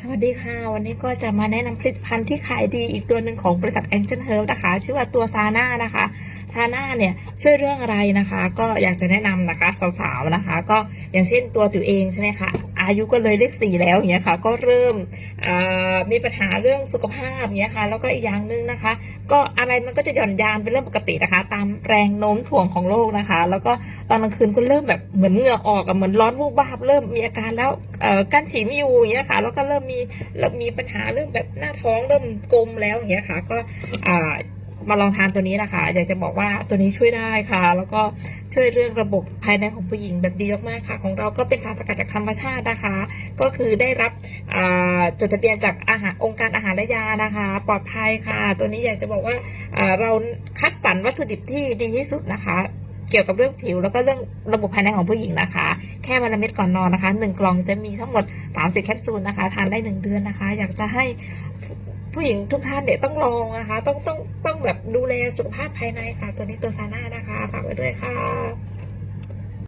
สวัสดีค่ะ วันนี้ก็จะมาแนะนำผลิตภัณฑ์ที่ขายดีอีกตัวหนึ่งของบริษัท Angel Herb นะคะ ชื่อว่าตัวซาน่านะคะซาน่าเนี่ยช่วยเรื่องอะไรนะคะ ก็อยากจะแนะนำนะคะสาวๆนะคะ ก็อย่างเช่นตัวติวเองใช่ไหมคะ อายุก็เลยเลขสี่แล้วอย่างเงี้ยค่ะ ก็เริ่มมีปัญหาเรื่องสุขภาพอย่างเงี้ยค่ะ แล้วก็อีกอย่างหนึ่งนะคะ ก็อะไรมันก็จะหย่อนยานเป็นเรื่องปกตินะคะ ตามแรงโน้มถ่วงของโลกนะคะ แล้วก็ตอนกลางคืนก็เริ่มแบบเหมือนเหงื่อออกเหมือนร้อนวูบวาบเริ่มมีอาการแล้วกั้นฉี่ไม่อยู่อย่างเงี้ยค่ะ แล้วก็เริ่มมีเริ่มมีปัญหาเรื่องแบบหน้าท้องเริ่มกลมแล้วอย่างเงี้ยค่ะ ก็ มาลองทานตัวนี้นะคะ อยากจะบอกว่าตัวนี้ช่วยได้ค่ะ แล้วก็ช่วยเรื่องระบบภายในของผู้หญิงแบบดีมากๆค่ะ ของเราก็เป็นสารสกัดจากธรรมชาตินะคะ ก็คือได้รับจดทะเบียนจากอาหารองค์การอาหารและยานะคะ ปลอดภัยค่ะ ตัวนี้อยากจะบอกว่าเราคัดสรรวัตถุดิบที่ดีที่สุดนะคะเกี่ยวกับเรื่องผิวแล้วก็เรื่องระบบภายในของผู้หญิงนะคะ แค่วันละเม็ดก่อนนอนนะคะหนึ่งกล่องจะมีทั้งหมด 30 แคปซูลนะคะ ทานได้หนึ่งเดือนนะคะ อยากจะให้ ผู้หญิงทุกท่านเนี่ยต้องลองนะคะ ต้องต้องต้องแบบดูแลสุขภาพภายในค่ะ ตัวนี้ตัวซาน่านะคะ ฝากไว้ด้วยค่ะ